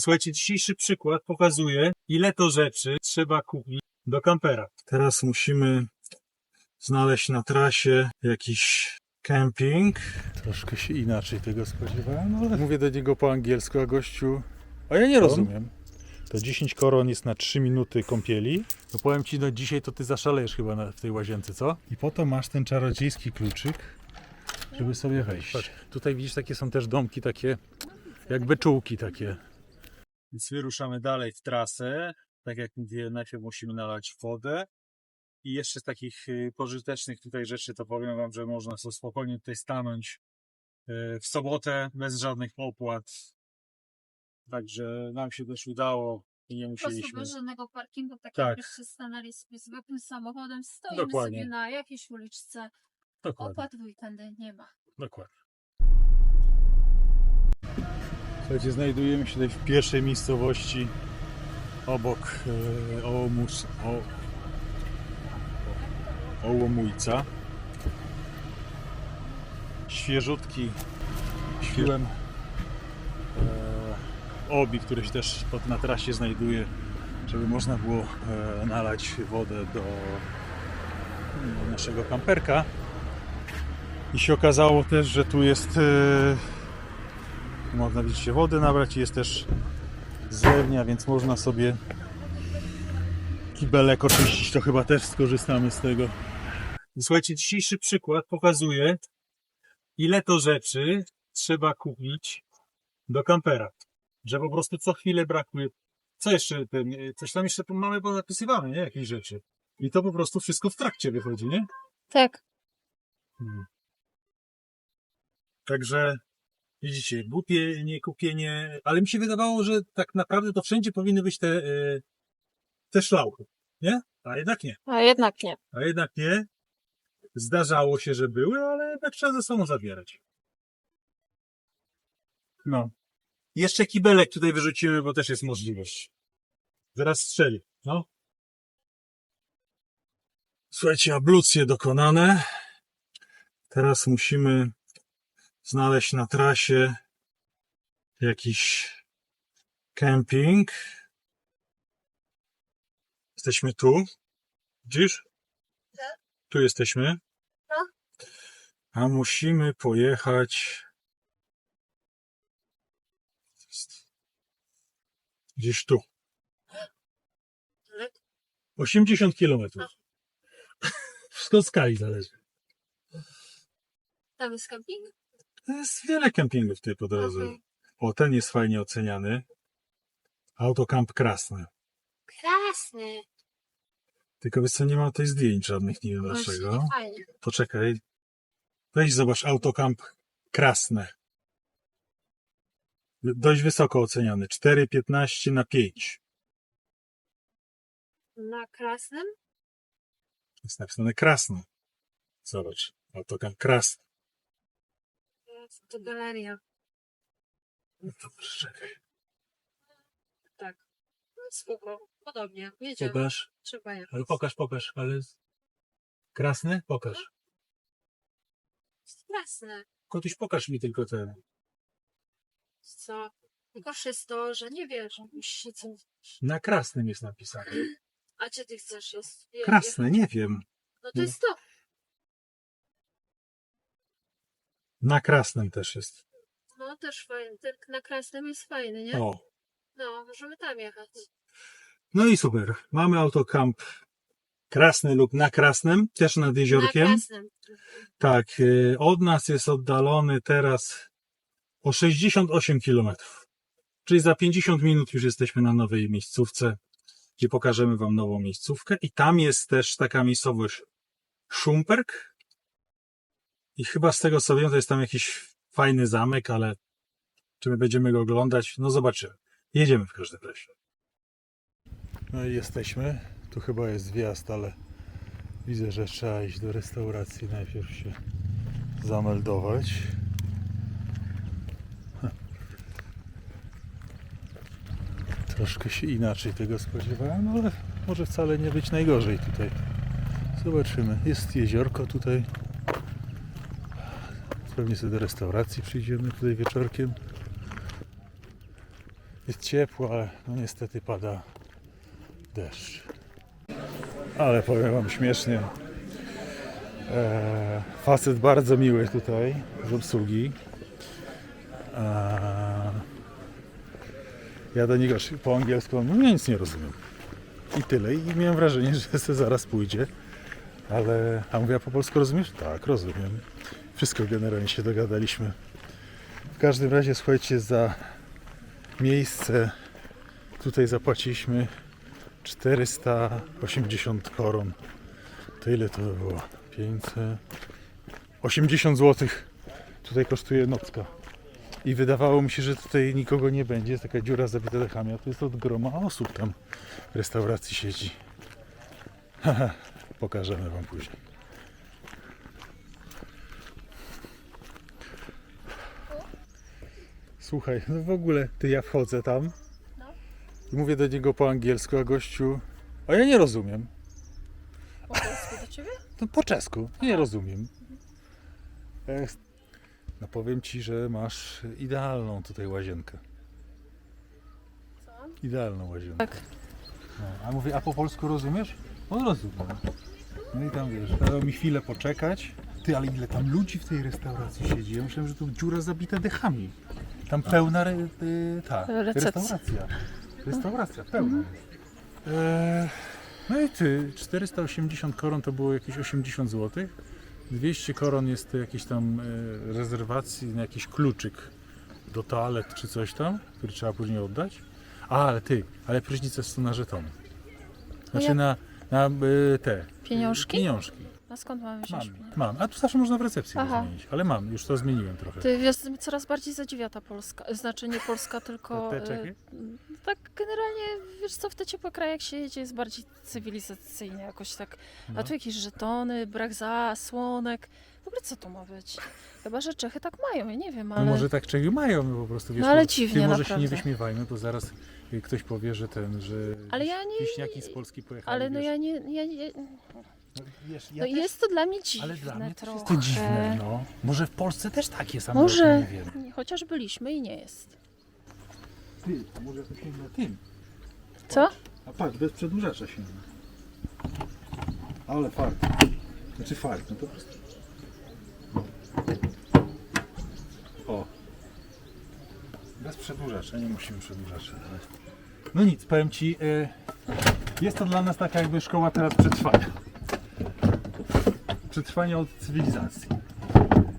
Słuchajcie, dzisiejszy przykład pokazuje, ile to rzeczy trzeba kupić do kampera. Teraz musimy znaleźć na trasie jakiś camping. Troszkę się inaczej tego spodziewałem, ale mówię do niego po angielsku, a gościu... A ja nie rozumiem. To 10 koron jest na 3 minuty kąpieli. To powiem ci, no dzisiaj to ty zaszalejesz chyba na, w tej łazience, co? I po to masz ten czarodziejski kluczyk, żeby sobie wejść. Patrz, tutaj widzisz, takie są też domki takie, jak beczułki takie. Więc wyruszamy dalej w trasę. Tak jak mówię, najpierw musimy nalać wodę. I jeszcze z takich y, pożytecznych tutaj rzeczy, to powiem wam, że można sobie spokojnie tutaj stanąć y, w sobotę bez żadnych opłat. Także nam się też udało i nie Po prostu musieliśmy. bez żadnego parkingu, tak, Tak. jakbyście stanęli sobie zwykłym samochodem, stoimy Dokładnie. sobie na jakiejś uliczce, Dokładnie. opłat w weekendy nie ma. Dokładnie. Słuchajcie, znajdujemy się tutaj w pierwszej miejscowości obok e, Ołomus, o, Ołomujca. Świeżutki świłem e, obi, który się też pod, na trasie znajduje, żeby można było e, nalać wodę do mm, naszego kamperka. I się okazało też, że tu jest e, można widzicie wodę nabrać i jest też zlewnia, więc można sobie kibelek oczyścić, to chyba też skorzystamy z tego. Słuchajcie, dzisiejszy przykład pokazuje, ile to rzeczy trzeba kupić do kampera. Że po prostu co chwilę brakuje. Co jeszcze? Ten, coś tam jeszcze tu mamy pozapisywane, nie? Jakieś rzeczy. I to po prostu wszystko w trakcie wychodzi, nie? Tak. Hmm. Także widzicie, głupie nie kupienie, ale mi się wydawało, że tak naprawdę to wszędzie powinny być te, e, te szlauchy, nie? A jednak nie. A jednak nie. A jednak nie. Zdarzało się, że były, ale jednak trzeba ze sobą zabierać. No. Jeszcze kibelek tutaj wyrzucimy, bo też jest możliwość. Zaraz strzeli. No. Słuchajcie, ablucje dokonane. Teraz musimy znaleźć na trasie jakiś camping. Jesteśmy tu. Widzisz? Tu jesteśmy. No. A musimy pojechać gdzieś tu. 80 kilometrów. Wszystko skali zależy. Tam jest camping? To jest wiele kempingów tutaj po drodze. Okej. O, ten jest fajnie oceniany. Autokamp Krasny. Krasny. Tylko wiesz co, nie ma tutaj zdjęć żadnych, nie wiem dlaczego. Fajnie. Poczekaj. Weź zobacz Autokamp Krasne. Dość wysoko oceniany. 4,15 na 5. Na Krasnym? Jest napisane Krasne. Zobacz. Autokamp Krasny. To galeria. No to czekaj. Tak. No, Spoko. Podobnie. Jedziemy. Pokaż. Trzeba jechać. Ale pokaż, pokaż. Ale... Krasny? Pokaż. Krasne. Kotuś, pokaż mi tylko ten. Co? Gorsze jest to, że nie wiesz, musisz się co... Na Krasnym jest napisane. A gdzie ty chcesz? Jest... je- Krasne, nie wiem. No to jest to. Na Krasnym też jest. No też fajny. Ten na Krasnym jest fajny, nie? O. No, możemy tam jechać. No i super. Mamy autokamp Krasny lub na Krasnym, też nad jeziorkiem. Na Krasnym. Tak, y, od nas jest oddalony teraz o 68 km. Czyli za 50 minut już jesteśmy na nowej miejscówce i pokażemy Wam nową miejscówkę. I tam jest też taka miejscowość Szumperk. I chyba z tego co wiem, to jest tam jakiś fajny zamek, ale czy my będziemy go oglądać? No zobaczymy. Jedziemy w każdym razie. No i jesteśmy. Tu chyba jest wjazd, ale widzę, że trzeba iść do restauracji. Najpierw się zameldować. Troszkę się inaczej tego spodziewałem, ale może wcale nie być najgorzej tutaj. Zobaczymy. Jest jeziorko tutaj. Pewnie sobie do restauracji przyjdziemy tutaj wieczorkiem. Jest ciepło, ale no niestety pada deszcz. Ale powiem wam śmiesznie. Eee, facet bardzo miły tutaj z obsługi. Eee, ja do niego po angielsku mówię, ja nic nie rozumiem. I tyle. I miałem wrażenie, że se zaraz pójdzie. Ale, a mówię, a po polsku rozumiesz? Tak, rozumiem. Wszystko generalnie się dogadaliśmy. W każdym razie, słuchajcie, za miejsce tutaj zapłaciliśmy 480 koron. To ile to by było? 500... 80 zł. Tutaj kosztuje nocka. I wydawało mi się, że tutaj nikogo nie będzie. Jest taka dziura zabita dechami, a tu jest od groma osób tam w restauracji siedzi. Pokażemy wam później. Słuchaj, no w ogóle ty ja wchodzę tam No. i mówię do niego po angielsku, a gościu. A ja nie rozumiem. Po polsku do ciebie? No po czesku, nie rozumiem. No powiem ci, że masz idealną tutaj łazienkę. Co? Idealną łazienkę. Tak. No, a mówię, a po polsku rozumiesz? On rozumie. No i tam wiesz, dał mi chwilę poczekać. Ty, ale ile tam ludzi w tej restauracji siedzi? Ja myślałem, że tu dziura zabita dechami. Tam pełna re, y, ta, Recepcja. restauracja. Restauracja pełna jest. Eee, no i ty, 480 koron to było jakieś 80 zł. 200 koron jest to jakiś tam e, rezerwacji na jakiś kluczyk do toalet czy coś tam, który trzeba później oddać. A, ale ty, ale prysznice są na żetony. Znaczy jak? na, na e, te Pieniążki? pieniążki. A skąd mamy wziąć Mam, pieniądze? mam. A tu zawsze można w recepcji Aha. zmienić. Ale mam, już to zmieniłem trochę. Ty wiesz, coraz bardziej zadziwia ta Polska. Znaczy nie Polska, tylko. Te Czechy? e, Tak generalnie, wiesz co, w te ciepłe kraje jak się jedzie jest bardziej cywilizacyjnie jakoś tak. A No. tu jakieś żetony, brak zasłonek. Ogóle co to ma być? Chyba, że Czechy tak mają, ja nie wiem, No ale... może tak Czechy mają, no po prostu wiesz. No ale dziwnie, Ty może się nie naprawdę. wyśmiewajmy, bo zaraz y, ktoś powie, że ten, że Ale ja nie- wieśniaki z Polski pojechali. Ale no wiesz. ja nie... Ja, nie No, wiesz, ja no też- jest to dla mnie dziwne Ale dla mnie też trochę. jest to dziwne, no. Może w Polsce też takie same, Może. nie wiem. Chociaż byliśmy i nie jest. Ty, to może to się na tym. Co? A patrz, bez przedłużacza się Ale fart. Znaczy fart, no po prostu. O. Bez przedłużacza, nie musimy przedłużacza. ale- No nic, powiem Ci, e, jest to dla nas taka jakby szkoła teraz przetrwania. Przetrwania od cywilizacji.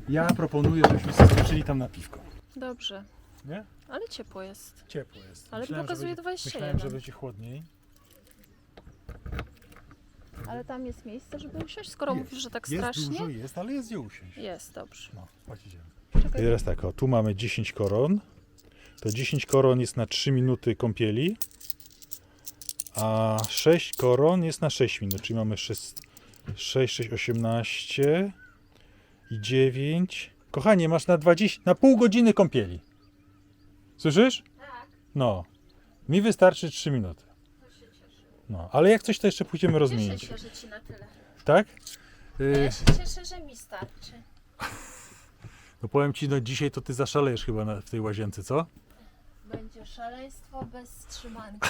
Ja proponuję, żebyśmy się skoczyli tam na piwko. Dobrze. Nie? Ale ciepło jest. Ciepło jest. Ale Myślałem, że pokazuje będzie- 21. Myślałem, że będzie chłodniej. Ale tam jest miejsce, żeby usiąść, skoro Jest. mówisz, że tak Jest strasznie? dużo, jest, ale jest gdzie usiąść. Jest, dobrze. No, chodź idziemy. Czekaj. I teraz tak, o, tu mamy 10 koron. To 10 koron jest na 3 minuty kąpieli, a 6 koron jest na 6 minut, czyli mamy 6, 6, 6 18 i 9. Kochanie, masz na 20, na pół godziny kąpieli. Słyszysz? Tak, No. Mi wystarczy 3 minuty. No, ale jak coś, to jeszcze pójdziemy rozmienić. Cieszę się, że ci na tyle. Tak? Y, ja się cieszę, że mi starczy. No powiem ci, no dzisiaj to ty zaszalejesz chyba na, w tej łazience, co? Będzie szaleństwo bez trzymanki.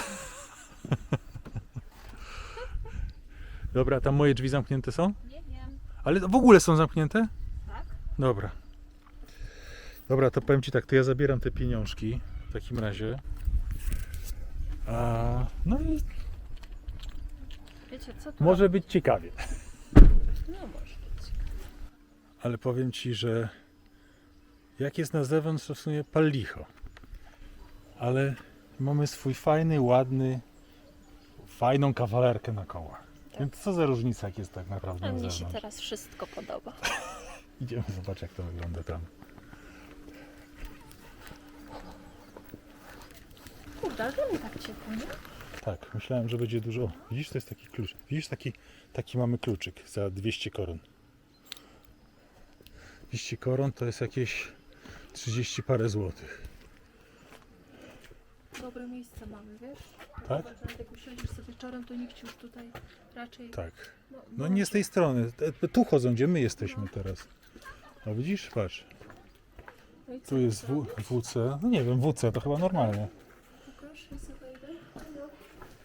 Dobra, tam moje drzwi zamknięte są? Nie wiem. Ale w ogóle są zamknięte? Tak? Dobra. Dobra, to powiem Ci tak, to ja zabieram te pieniążki w takim razie. A, no i Wiecie co tu? może być ciekawie. No może być. Ale powiem Ci, że jak jest na zewnątrz, to w sumie pal licho. Ale mamy swój fajny, ładny, fajną kawalerkę na kołach. Więc co za różnica, jak jest tak naprawdę A na mnie się zewnątrz. teraz wszystko podoba. Idziemy zobaczyć, jak to wygląda tam. Kurde, ale mi tak ciepło, nie? Tak, myślałem, że będzie dużo. Widzisz, to jest taki klucz. Widzisz, taki, taki mamy kluczyk za 200 koron. 200 koron to jest jakieś 30 parę złotych. Dobre miejsce mamy, wiesz? Tak? Zobacz, Jak usiądziesz sobie wieczorem, to nikt już tutaj raczej... Tak. No, No nie z tej strony. Te- te- Tu chodzą, gdzie my jesteśmy teraz. A widzisz? Patrz. No i co Tu jest w, WC. No nie wiem, WC to chyba normalne. Już, ja sobie wejdę. No,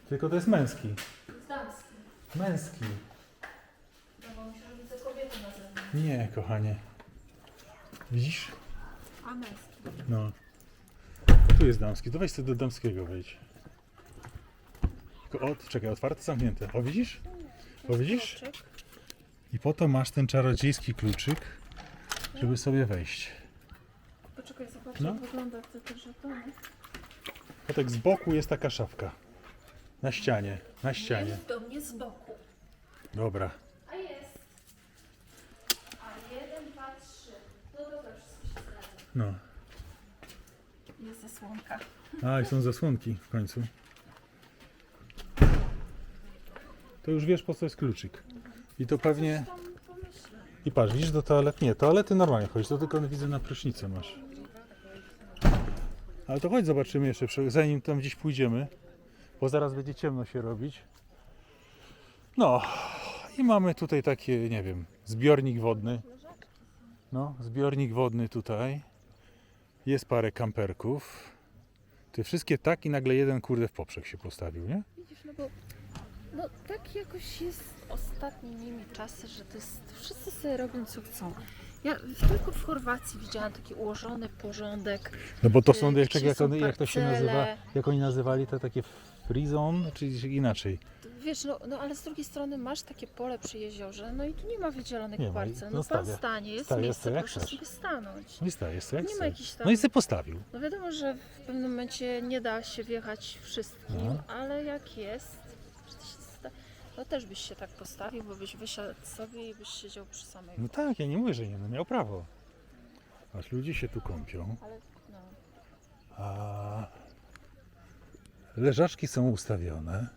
Tylko to jest męski. damski. Męski. No że widzę kobietę na zewnątrz. Nie, kochanie. Widzisz? A męski. No. Tu jest damski. To weź sobie do damskiego wejdź. Tylko od, czekaj, otwarte, zamknięte. O, widzisz? O, widzisz? I po to masz ten czarodziejski kluczyk, żeby sobie wejść. Poczekaj, zobacz No. jak wygląda te, te żetony. A tak z boku jest taka szafka. Na ścianie, na ścianie. Jest do mnie z boku. Dobra. A jest. A jeden, dwa, trzy. No dobra. No. Jest zasłonka. A, i są zasłonki w końcu. To już wiesz po co jest kluczyk. I to pewnie... I patrz, widzisz do toalet? Nie, toalety normalnie chodź, to tylko widzę na prysznicę masz. Ale to chodź zobaczymy jeszcze, zanim tam gdzieś pójdziemy, bo zaraz będzie ciemno się robić. No i mamy tutaj takie, nie wiem, zbiornik wodny. No, zbiornik wodny tutaj. Jest parę kamperków. Te wszystkie tak i nagle jeden kurde w poprzek się postawił, nie? Widzisz, no bo no tak jakoś jest ostatnimi czasy, że to jest, wszyscy sobie robią co chcą. Ja tylko w Chorwacji widziałam taki ułożony porządek. No bo to Y, są, jak, gdzie jak, jak to się nazywa, jak oni nazywali to takie zone, czy inaczej? Wiesz, no, no ale z drugiej strony masz takie pole przy jeziorze, no i tu nie ma wydzielonych Nie i- parcel. no No pan stawia. stanie, jest Stawia miejsce, jak proszę chcesz. sobie stanąć. No i staje, jest to jak Nie ma jakichś tam... No i sobie postawił. No wiadomo, że w pewnym momencie nie da się wjechać wszystkim, No. ale jak jest, się sta- no też byś się tak postawił, bo byś wysiadł sobie i byś siedział przy samej No tak, ja nie mówię, że nie, no miał prawo. Aż ludzie się tu kąpią, Ale no, a leżaczki są ustawione.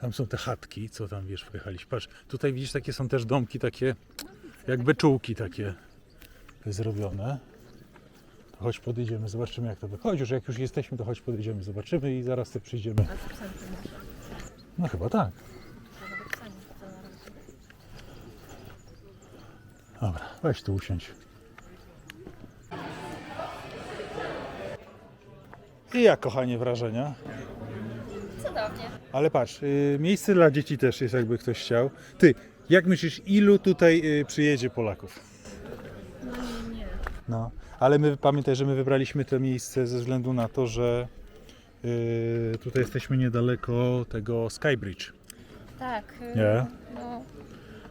Tam są te chatki, co tam wiesz, wjechaliśmy. Patrz, tutaj widzisz, takie są też domki takie, jak beczułki takie zrobione. To chodź podejdziemy, zobaczymy jak to by. Chodź już, jak już jesteśmy, to chodź podejdziemy, zobaczymy i zaraz sobie przyjdziemy. No chyba tak. Dobra, weź tu usiądź. I jak, kochanie, wrażenia? Cudownie. Ale patrz, y, miejsce dla dzieci też jest, jakby ktoś chciał. Ty, jak myślisz, ilu tutaj y, przyjedzie Polaków? No nie, nie. No, ale my pamiętaj, że my wybraliśmy to miejsce ze względu na to, że y, tutaj jesteśmy niedaleko tego Skybridge. Tak. y, Nie? No,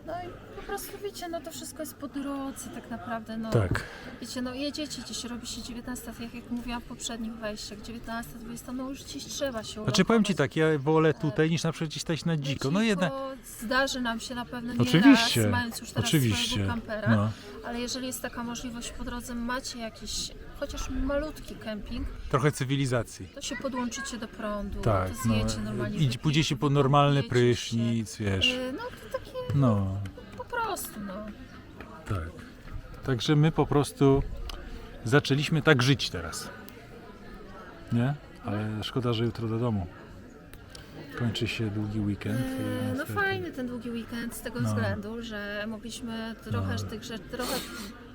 no i po prostu wiecie, no to wszystko jest po drodze tak naprawdę. No. Tak. Wiecie, no jedziecie gdzieś, robi się 19, tak jak mówiłam w poprzednich wejściach, 19, 20, no już gdzieś trzeba się Znaczy powiem Ci ulokować. tak, ja wolę tutaj niż na przykład gdzieś stać na dziko. No jednak... Zdarzy nam się na pewno nie Oczywiście, raz, mając już teraz Oczywiście. swojego kampera, No. ale jeżeli jest taka możliwość po drodze, macie jakiś chociaż malutki kemping, Trochę cywilizacji. to się podłączycie do prądu, Tak, to zjecie normalnie. Idź, wypijecie, pójdziecie po normalny prysznic, wiesz. Y, No to takie No, po prostu, no. tak. Także my po prostu zaczęliśmy tak żyć teraz. Nie? Ale szkoda, że jutro do domu. Kończy się długi weekend. i E, No niestety- fajny ten długi weekend z tego No. względu, że mogliśmy trochę No. tych rzeczy, trochę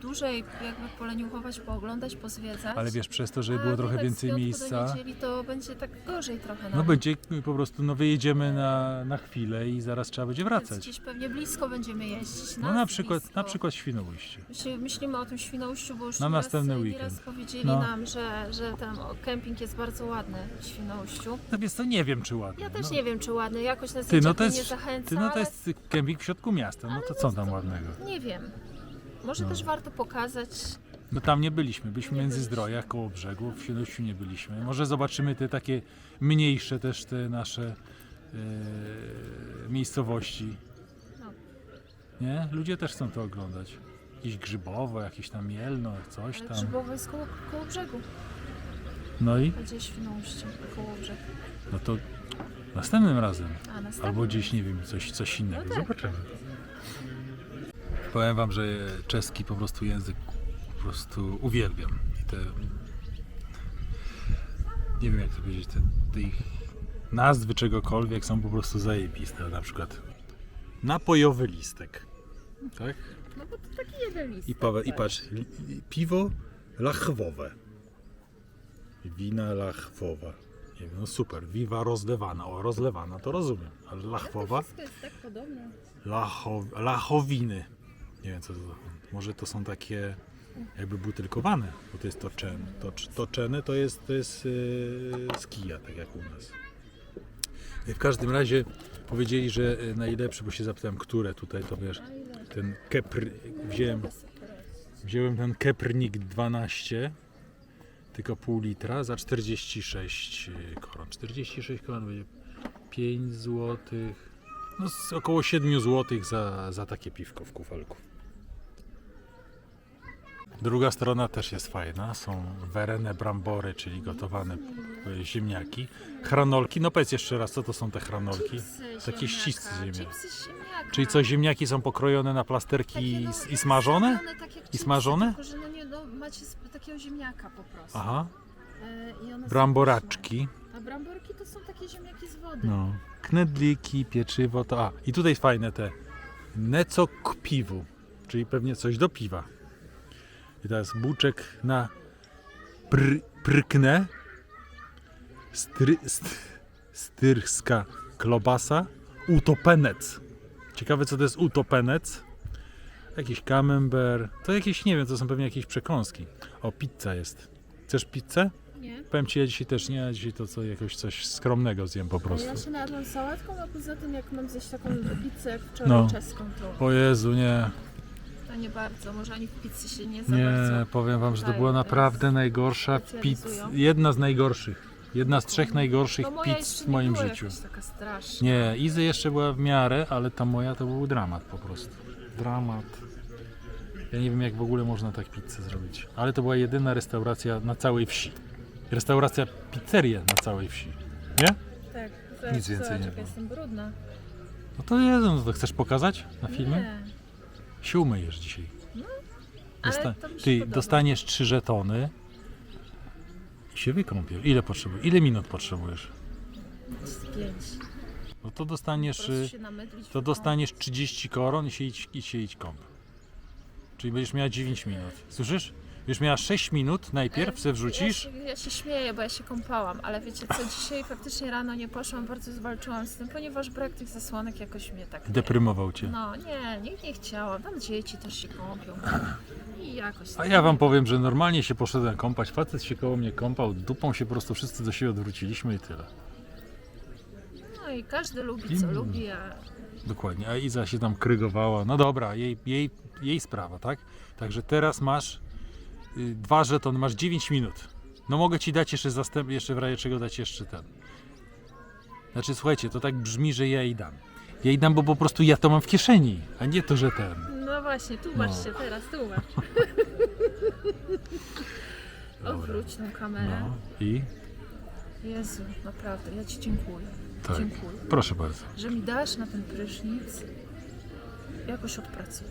dłużej jakby poleniuchować, pooglądać, pozwiedzać. Ale wiesz, przez to, że było trochę tak więcej miejsca, Do niedzieli to będzie tak gorzej trochę nam. no będzie po prostu, no wyjedziemy na, na chwilę i zaraz trzeba będzie Więc wracać. Gdzieś pewnie blisko będziemy jeździć. No na nas przykład, blisko. na przykład Świnoujście. Myśli, myślimy o tym Świnoujściu, bo już Na nieraz, następny nieraz weekend. powiedzieli No. nam, że, że ten o, kemping jest bardzo ładny w Świnoujściu. No więc to nie wiem, czy ładnie. Ja też no. nie wiem, czy ładny, jakoś na Ty, no to mnie nie jest, zachęca, ty, no to ale jest kemping w środku miasta, no to co tam ładnego? nie wiem. Może No. też warto pokazać. No tam nie byliśmy, byliśmy Nie między zdrojach, koło brzegu, w Świnoujściu nie byliśmy. Może zobaczymy te takie mniejsze też te nasze e, miejscowości. No. Nie? Ludzie też chcą to oglądać. Jakieś grzybowo, jakieś tam mielno, coś Ale tam. Grzybowo jest koło, koło brzegu. No i A gdzie Świnoujście? Koło brzegu. no to następnym razem. A następny. Albo gdzieś, nie wiem, coś, coś innego. No tak. Zobaczymy. Powiem wam, że czeski po prostu język po prostu uwielbiam. I te... Nie wiem jak to powiedzieć, te, te ich nazwy czegokolwiek są po prostu zajebiste. Na przykład napojowy listek. Tak? No bo to taki jeden list. I, pawe, i patrz, li- piwo lachwowe. wina lachwowa. Nie wiem, no super, wiwa rozlewana. O, rozlewana to rozumiem, ale lachwowa, Wszystko jest tak podobne. lacho, lachowiny. Nie wiem co to Może to są takie jakby butelkowane, bo to jest toczeny. To, toczeny to jest, to jest yy, z kija, tak jak u nas. W każdym razie powiedzieli, że y, najlepszy, bo się zapytałem, które tutaj, to wiesz, ten kepr, wziąłem, wziąłem ten keprnik 12, tylko pół litra za 46 koron. 46 koron będzie 5 zł, no około 7 zł za, za takie piwko w kufelku. Druga strona też jest fajna. Są werene brambory, czyli gotowane e, ziemniaki. Chranolki. No powiedz jeszcze raz, co to są te chranolki? Chipsy Takie ściscy ziemniak. Chipsy ziemniaka. Czyli co, ziemniaki są pokrojone na plasterki i, no, i smażone? tak I smażone? Tylko, że no nie, no, macie takiego ziemniaka po prostu. Aha. E, i one są Bramboraczki. pyszne. A bramborki to są takie ziemniaki z wody. No. Knedliki, pieczywo, to... A, i tutaj fajne te neco k piwu, czyli pewnie coś do piwa. I teraz buczek na pr, prknę, stry, st, styrska klobasa, utopenec. Ciekawe co to jest utopenec. Jakiś camembert, to jakieś, nie wiem, to są pewnie jakieś przekąski. O, pizza jest. Chcesz pizzę? Nie? Powiem ci, ja dzisiaj też nie, dzisiaj to co, jakoś coś skromnego zjem po prostu. ja się najadłam sałatką, a poza tym jak mam zjeść taką pizzę jak wczoraj No. czeską, to, O Jezu, nie, to nie bardzo. Może oni w pizzy się nie za nie, bardzo. powiem wam, że to była naprawdę najgorsza pizza, specjalizują. jedna z najgorszych, jedna z trzech najgorszych No moja pizz jeszcze w nie moim była życiu. jakaś taka straszna. Nie, Izy jeszcze była w miarę, ale ta moja to był dramat po prostu. Dramat. Ja nie wiem jak w ogóle można tak pizzę zrobić, ale to była jedyna restauracja na całej wsi. Restauracja pizzeria na całej wsi. Nie? Tak, Nic więcej zobacz, nie jaka było. jestem brudna. No to Jezu, no to chcesz pokazać na filmie? Nie, Się umyjesz dzisiaj. ale Dosta- to mi się ty podoba. dostaniesz trzy żetony i się wykąpiesz. Ile potrzebujesz? Ile minut potrzebujesz? Z pięć. No to Po dostaniesz, prostu y, się namydlić, to dostaniesz 30 koron i się idź, i się idź kąp. Czyli będziesz miała 9 minut. Słyszysz? Już miała 6 minut najpierw, se wrzucisz. Ja się, ja się śmieję, bo ja się kąpałam, ale wiecie co, dzisiaj faktycznie rano nie poszłam, bardzo zwalczyłam z tym, ponieważ brak tych zasłonek jakoś mnie tak... Deprymował cię. No nie, nie, nie chciałam, tam dzieci też się kąpią i jakoś... A tak ja wam powiem, że normalnie się poszedłem kąpać. Facet się koło mnie kąpał, dupą się po prostu wszyscy do siebie odwróciliśmy i tyle. No i każdy lubi co Mm. lubi, a Dokładnie. A Iza się tam krygowała. No dobra, jej, jej, jej sprawa, tak? Także teraz masz dwa żetony, masz 9 minut. No mogę ci dać jeszcze zastęp, jeszcze w razie czego dać jeszcze ten. Znaczy słuchajcie, to tak brzmi, że ja jej dam. Ja jej dam, bo po prostu ja to mam w kieszeni, a nie to, że ten. no właśnie, tłumacz się teraz, tłumacz. Odwróć tą kamerę. No i Jezu, naprawdę, ja Ci dziękuję. tak. Dziękuję. Proszę bardzo. Że mi dasz na ten prysznic, jakoś odpracuję.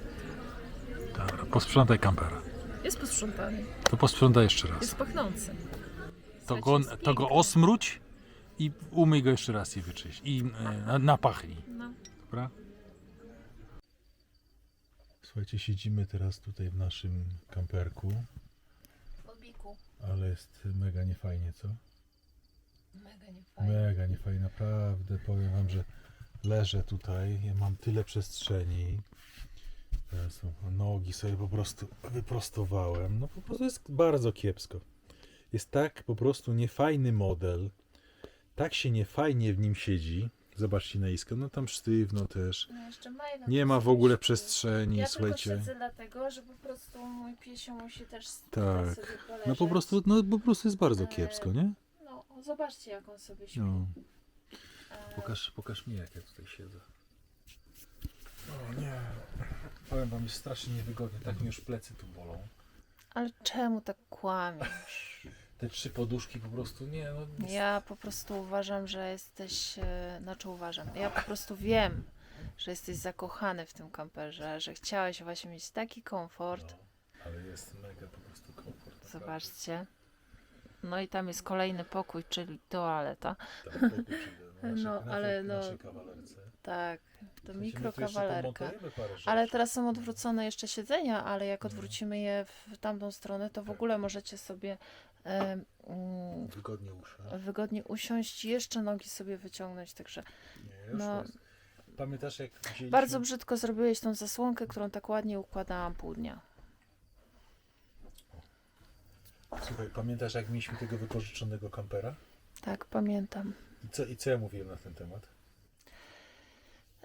Dobra, posprzątaj kampera. Jest posprzątany, To posprzątaj jeszcze raz. jest pachnący. To go, jest to go piękny. osmróć i umyj go jeszcze raz i wyczyść. I e, na- napachnij. No. Dobra? Słuchajcie, siedzimy teraz tutaj w naszym kamperku, ale jest mega niefajnie, co? Mega niefajnie. Mega niefajnie, naprawdę. Powiem wam, że leżę tutaj, ja mam tyle przestrzeni. No, nogi sobie po prostu wyprostowałem. No po prostu jest bardzo kiepsko. Jest tak po prostu niefajny model. Tak się niefajnie w nim siedzi. Zobaczcie na isko, no tam sztywno też. No jeszcze Nie ma w ogóle przestrzeni, Ja słuchajcie. tylko siedzę dlatego, że po prostu mój piesio musi też Tak. sobie poleżeć. No po prostu, no po prostu jest bardzo E, kiepsko, nie? No, zobaczcie jak on sobie śpi. No. E, Pokaż, pokaż mi jak ja tutaj siedzę. O nie. Powiem wam, jest strasznie niewygodnie. Tak mi już plecy tu bolą. Ale czemu tak kłamiesz? Te trzy poduszki po prostu nie no. Ja po prostu uważam, że jesteś, e, znaczy uważam, ja po prostu wiem, że jesteś zakochany w tym kamperze, że chciałeś właśnie mieć taki komfort. Ale jest mega po prostu komfort. Zobaczcie. No i tam jest kolejny pokój, czyli toaleta. Tak, pokój przyjdę, No, naszej- ale naszej- no- kawalerce. Tak, to jeszcze mikrokawalerka. pomontujemy parę Ale teraz są odwrócone jeszcze siedzenia, ale jak odwrócimy je w tamtą stronę, to w ogóle możecie sobie e, mm, wygodnie usza. wygodnie usiąść i jeszcze nogi sobie wyciągnąć, także Nie, już No. jest. Pamiętasz jak wzięliśmy... bardzo brzydko zrobiłeś tą zasłonkę, którą tak ładnie układałam pół dnia. Słuchaj, pamiętasz jak mieliśmy tego wypożyczonego kampera? Tak, pamiętam. I co, I co ja mówiłem na ten temat?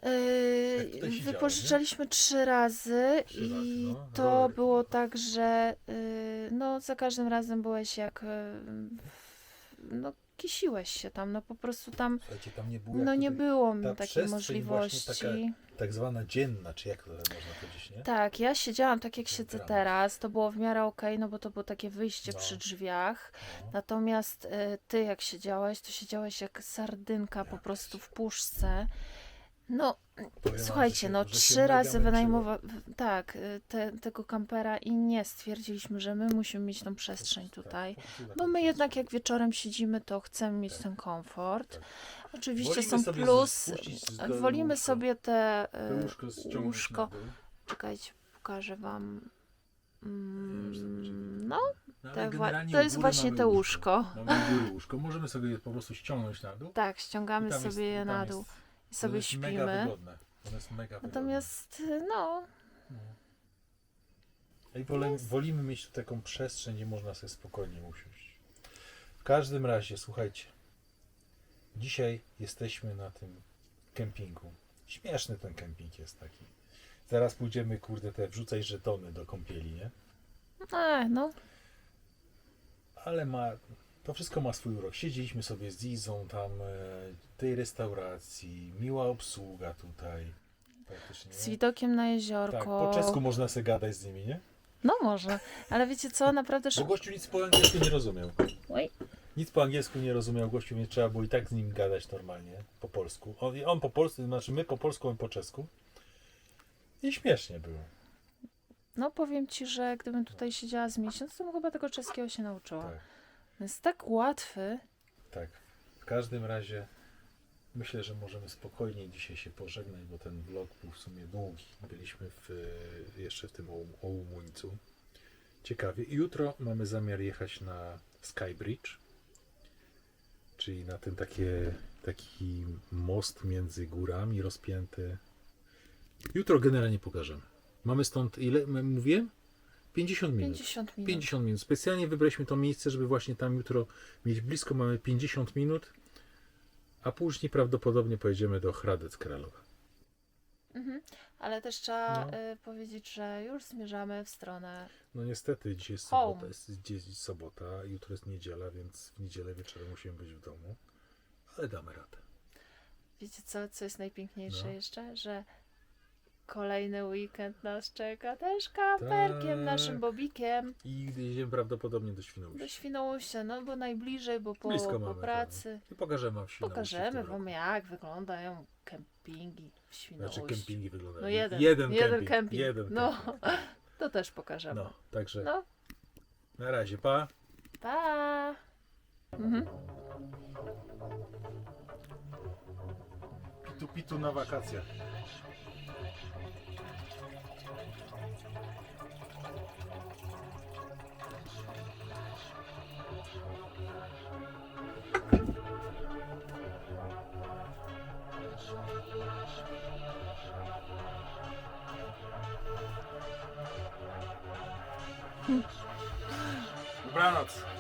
Yy, wypożyczaliśmy trzy razy Trzy i razy, no. to Rower. było tak, że yy, no za każdym razem byłeś jak yy, no kisiłeś się tam, no po prostu tam Słuchajcie, tam nie było jak no nie tutaj, było ta takiej przestrzeń możliwości. właśnie tak zwana dzienna, czy jak to można powiedzieć, nie? Tak, ja siedziałam tak jak siedzę Dramat. teraz, to było w miarę okej, no bo to było takie wyjście No. przy drzwiach. No. Natomiast y, ty jak siedziałeś, to siedziałeś jak sardynka po prostu w puszce. No, Powiem wam, słuchajcie, się- no że się trzy mega razy męczyłem. wynajmowa... w- tak, y, te, tego kampera i nie stwierdziliśmy, że my musimy mieć tą przestrzeń Tak, tutaj. Bo my jednak jak wieczorem siedzimy, to chcemy mieć ten komfort. Tak. Oczywiście Wolimy są sobie plus. spuścić z dołu Wolimy łóżko. sobie te To y, łóżko ściągnąć łóżko. na dół. Czekajcie, pokażę wam. Mm, no, No, ale te, wła- generalnie to u jest góry właśnie mamy to łóżko. Mamy u góry łóżko. Możemy sobie je po prostu ściągnąć na dół. Tak, I ściągamy tam sobie jest- je na tam dół jest- i sobie jest Mega śpimy. wygodne. Ono jest mega Natomiast, no, wygodne. No. I wolę, wolimy mieć tu taką przestrzeń, gdzie można sobie spokojnie usiąść. W każdym razie, słuchajcie. Dzisiaj jesteśmy na tym kempingu. Śmieszny ten kemping jest taki. Zaraz pójdziemy, kurde, te wrzucaj żetony do kąpieli, nie? e, no, ale ma, to wszystko ma swój urok. Siedzieliśmy sobie z Izą tam, e, tej restauracji, miła obsługa tutaj. Z widokiem na Tak, jeziorko. po czesku można sobie gadać z nimi, nie? No może, ale wiecie co, naprawdę Bo szybko. gościu nic po angielsku nie rozumiał. Oj, Nic po angielsku nie rozumiał gościu, więc trzeba było i tak z nim gadać normalnie, po polsku. On, on po polsku, znaczy my po polsku, on po czesku. I śmiesznie było. no powiem ci, że gdybym tutaj siedziała z miesiąc, to bym chyba tego czeskiego się nauczyła. Tak, Jest tak łatwy. tak. W każdym razie myślę, że możemy spokojnie dzisiaj się pożegnać, bo ten vlog był w sumie długi. Byliśmy w, jeszcze w tym Oum- Oumuńcu. Ciekawie. Jutro mamy zamiar jechać na Skybridge, czyli na ten takie, taki most między górami rozpięty. Jutro generalnie pokażemy. Mamy stąd ile? Mówiłem? 50 minut. 50 minut. 50 minut. Specjalnie wybraliśmy to miejsce, żeby właśnie tam jutro mieć blisko. Mamy 50 minut, a później prawdopodobnie pojedziemy do Hradec Kralowa. Mhm. Ale też trzeba No. y, powiedzieć, że już zmierzamy w stronę. No niestety, dzisiaj jest Home. sobota, jest, jest sobota, jutro jest niedziela, więc w niedzielę wieczorem musimy być w domu, ale damy radę. Wiecie co, co jest najpiękniejsze No. jeszcze? Że kolejny weekend nas czeka też kamperkiem, Tak. naszym bobikiem. I jedziemy prawdopodobnie do Do Świnoujścia. Świnoujścia, no bo najbliżej, bo po, Blisko po mamy, pracy. I pokażemy wam Świnoujście w Pokażemy tym wam, jak wyglądają kempingi w Świnoujściu. Znaczy kempingi wyglądają. No jeden, jeden, jeden kemping, kemping. Jeden No. kemping. To też pokażemy. no, także No, na razie, pa. pa! Mhm. Pitu pitu na wakacjach. Dobranoc.